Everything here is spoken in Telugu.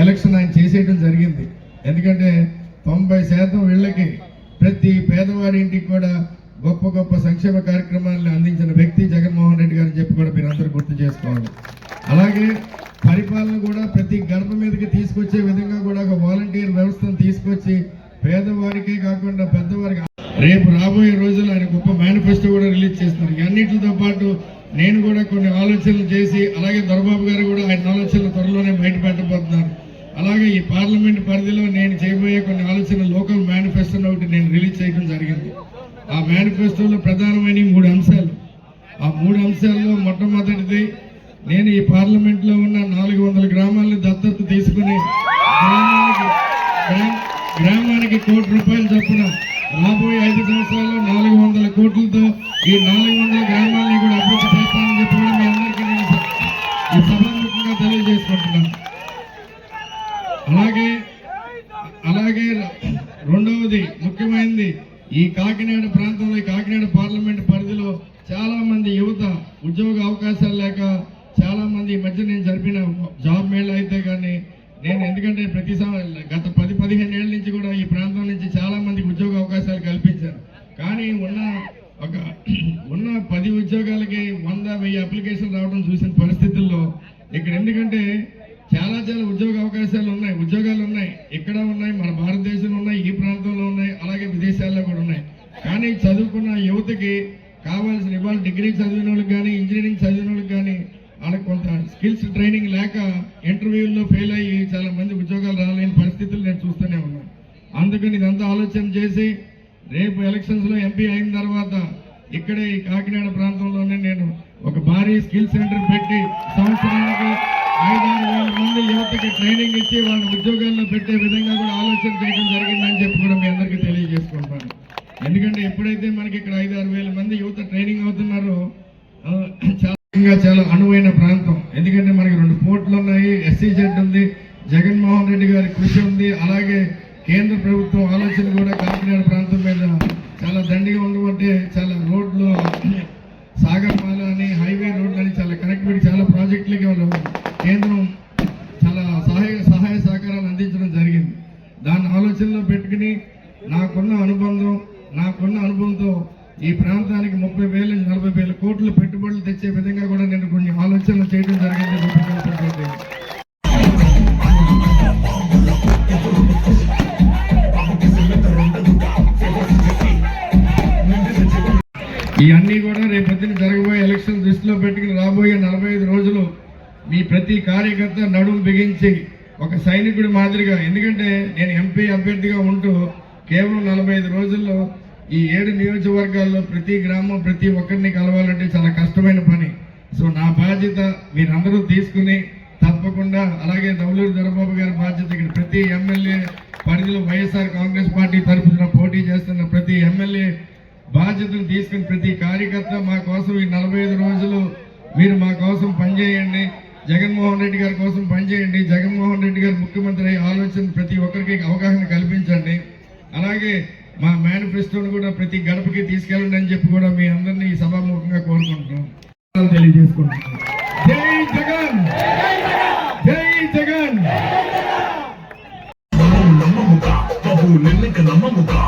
ఎలక్షన్ ఆయన చేసేయడం జరిగింది. ఎందుకంటే తొంభై శాతం వీళ్ళకి ప్రతి పేదవాడి ఇంటికి కూడా గొప్ప గొప్ప సంక్షేమ కార్యక్రమాలను అందించిన వ్యక్తి జగన్మోహన్ రెడ్డి గారు చెప్పి కూడా మీరందరూ గుర్తు చేసుకోవాలి. అలాగే పరిపాలన కూడా ప్రతి గడప మీదకి తీసుకొచ్చే విధంగా కూడా ఒక వాలంటీర్ వ్యవస్థను తీసుకొచ్చి పేదవారికే కాకుండా పెద్దవారికి రేపు రాబోయే రోజుల్లో ఆయన గొప్ప మేనిఫెస్టో కూడా రిలీజ్ చేస్తున్నారు. ఈ అన్నిటితో పాటు నేను కూడా కొన్ని ఆలోచనలు చేసి అలాగే దొరబాబు గారు కూడా ఆయన ఆలోచనలు త్వరలోనే బయట పెట్టబోతున్నారు. అలాగే ఈ పార్లమెంట్ పరిధిలో నేను చేయబోయే కొన్ని ఆలోచనలు లోకల్ మేనిఫెస్టోని ఒకటి నేను రిలీజ్ చేయడం జరిగింది. ఆ మేనిఫెస్టోలో ప్రధానమైన మూడు అంశాలు. ఆ మూడు అంశాల్లో మొట్టమొదటిది నేను ఈ పార్లమెంట్లో ఉన్న నాలుగు వందల గ్రామాలను దత్తత తీసుకుని గ్రామానికి గ్రామానికి కోటి రూపాయలు చొప్పున రాబోయే ఐదు సంవత్సరాల్లో నాలుగు వందల కోట్లతో ఈ నాలుగు వందల గ్రామాలని కూడా అభివృద్ధి తెలియజేసుకుంటున్నాను అలాగే అలాగే రెండవది ముఖ్యమైనది ఈ కాకినాడ ప్రాంతంలో ఈ కాకినాడ పార్లమెంట్ పరిధిలో చాలా మంది యువత ఉద్యోగ అవకాశాలు లేక చాలా మంది ఈ మధ్య నేను జరిపిన జాబ్ మేళ అయితే కానీ నేను ఎందుకంటే ప్రతి గత పది పదిహేను ఏళ్ళ నుంచి కూడా ఈ ప్రాంతం నుంచి చాలా మందికి ఉద్యోగ అవకాశాలు కల్పించాను. కానీ ఉన్న ఒక ఉన్న పది ఉద్యోగాలకి వంద వెయ్యి అప్లికేషన్ రావడం చూసిన పరిస్థితుల్లో ఇక్కడ ఎందుకంటే చాలా చాలా ఉద్యోగ అవకాశాలు ఉన్నాయి ఉద్యోగాలు ఉన్నాయి ఇక్కడ ఉన్నాయి? మన భారతదేశంలో ఉన్నాయి ఈ ప్రాంతంలో ఉన్నాయి అలాగే విదేశాల్లో కూడా ఉన్నాయి. కానీ చదువుకున్న యువతకి కావాల్సిన ఇవాళ డిగ్రీ చదివిన వాళ్ళకి కానీ ఇంజనీరింగ్ చదివిన వాళ్ళకి కానీ వాళ్ళకి కొంత స్కిల్స్ ట్రైనింగ్ లేక ఇంటర్వ్యూల్లో ఫెయిల్ అయ్యి చాలా మంది ఉద్యోగాలు రాలేని పరిస్థితులు నేను చూస్తూనే ఉన్నాను. అందుకని ఇదంతా ఆలోచన చేసి రేపు ఎలక్షన్స్లో ఎంపీ అయిన తర్వాత ఇక్కడే ఈ కాకినాడ ప్రాంతంలోనే నేను ఒక భారీ స్కిల్ సెంటర్ పెట్టి సంవత్సరానికి ఐదారు వేల మంది యువతకి ట్రైనింగ్ ఇచ్చి వాళ్ళని ఉద్యోగాల్లో పెట్టే విధంగా కూడా ఆలోచన చేయడం జరిగిందని చెప్పి కూడా మీ అందరికీ తెలియజేసుకుంటాను ఎందుకంటే ఎప్పుడైతే మనకి ఇక్కడ ఐదారు వేల మంది యువత ట్రైనింగ్ అవుతున్నారో చాలా ఇంకా చాలా అనువైన ప్రాంతం. ఎందుకంటే మనకి రెండు పోర్ట్లు ఉన్నాయి ఎస్సీ జెడ్ ఉంది జగన్మోహన్ రెడ్డి గారి కృషి ఉంది అలాగే కేంద్ర ప్రభుత్వం ఆలోచన కూడా కాకినాడ ప్రాంతం మీద చాలా దండిగా ఉండమంటే చాలా రోడ్లు సాగర్మాల అని హైవే రోడ్లు అని చాలా కనెక్టివిటీ చాలా ప్రాజెక్టులకి వాళ్ళు కేంద్రం చాలా సహాయ సహాయ సహకారాలు అందించడం జరిగింది దాన్ని ఆలోచనలో పెట్టుకుని నాకున్న అనుబంధం నాకున్న అనుభవంతో ఈ ప్రాంతానికి ముప్పై వేల నుంచి నలభై వేల కోట్లు తెచ్చే విధంగా కూడా నేను కొన్ని ఆలోచనలు చేయడం జరిగింది రూపకల్పన ఇవన్నీ కూడా రేపొద్దున జరగబోయే ఎలక్షన్ దృష్టిలో పెట్టుకుని రాబోయే నలభై ఐదు రోజులు మీ ప్రతి కార్యకర్త నడుము బిగించి ఒక సైనికుడి మాదిరిగా. ఎందుకంటే నేను ఎంపీ అభ్యర్థిగా ఉంటూ కేవలం నలభై ఐదు రోజుల్లో ఈ ఏడు నియోజకవర్గాల్లో ప్రతి గ్రామం ప్రతి ఒక్కరిని కలవాలంటే చాలా కష్టమైన పని. సో నా బాధ్యత మీరందరూ తీసుకుని తప్పకుండా అలాగే దౌలూరు దొరబాబు గారి బాధ్యత ఇక్కడ ప్రతి ఎమ్మెల్యే పరిధిలో వైఎస్ఆర్ కాంగ్రెస్ పార్టీ తరఫున పోటీ చేస్తున్న ప్రతి ఎమ్మెల్యే బాధ్యతను తీసుకుని ప్రతి కార్యకర్త మా కోసం ఈ నలభై ఐదు రోజులు మీరు మా కోసం పనిచేయండి. జగన్మోహన్ రెడ్డి గారి కోసం పనిచేయండి. జగన్మోహన్ రెడ్డి గారు ముఖ్యమంత్రి అయ్యే ఆలోచన ప్రతి ఒక్కరికి అవగాహన కల్పించండి. అలాగే మా మేనిఫెస్టోను కూడా ప్రతి గడపకి తీసుకెళ్ళండి అని చెప్పి కూడా మీ అందరినీ ఈ సభాముఖంగా కోరుకుంటున్నాం. తెలియజేసుకుంటున్నాం. జై జగన్! జై జగన్! నమ్మముగా నమ్మముగా.